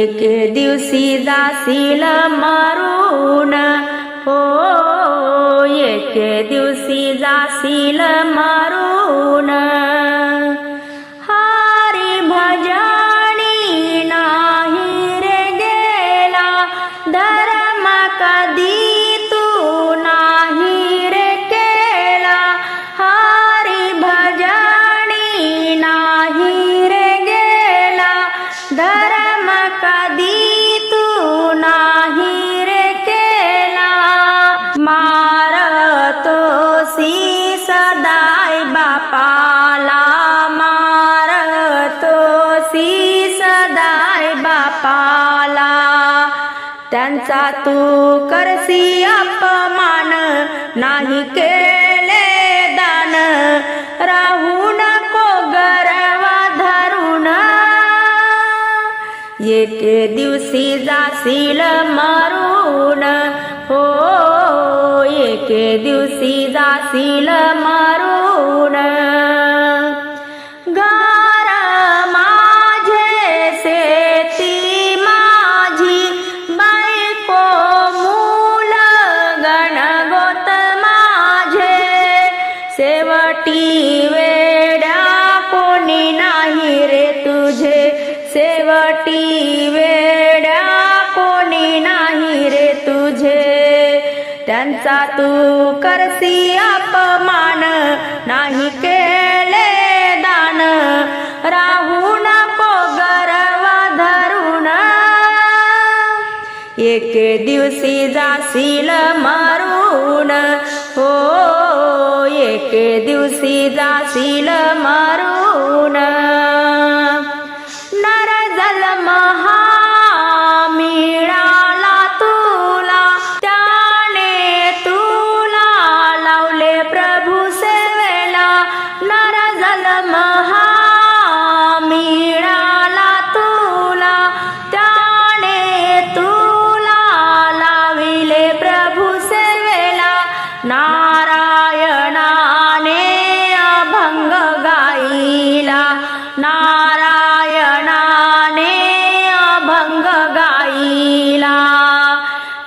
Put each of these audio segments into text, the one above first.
एक दिवशी जाशील मारून हो एक दिवशी जाशील मारून. हारी भजनी नाही रे गेला धर्म कधी तू नाही रे केला. हारी भजनी नाही रे गेला धर्म मारतो सी सदाय बापाला. त्यांचा तू करसी अपमान नाही केले दान. राहू नको गरवा धरून. एके दिवशी जाशील मारून. हो एके दिवशी जाशील शेवटी वेड्या कोणी नाही रे तुझे शेवटी. वेड्या कोणी नाही रे तुझे. त्यांचा तू करसी अपमान नाही केले दान. राहू नको गरवा धरून. एके दिवशी जाशील मारून. एके दिवशी जाशील मारून.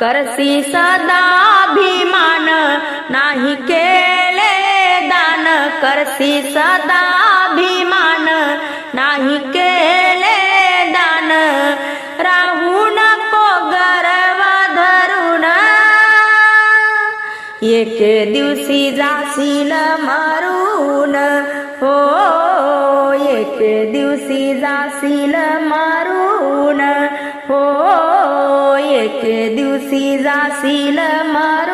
करसी सदाभिमान नाही केले दान. करसी सदाभिमान नाही केले दान. राहू नको गर्व धरून. एके दिवशी जाशील मारून. हो एके दिवशी जाशील मारून. हो एके दिवशी जाशील मारून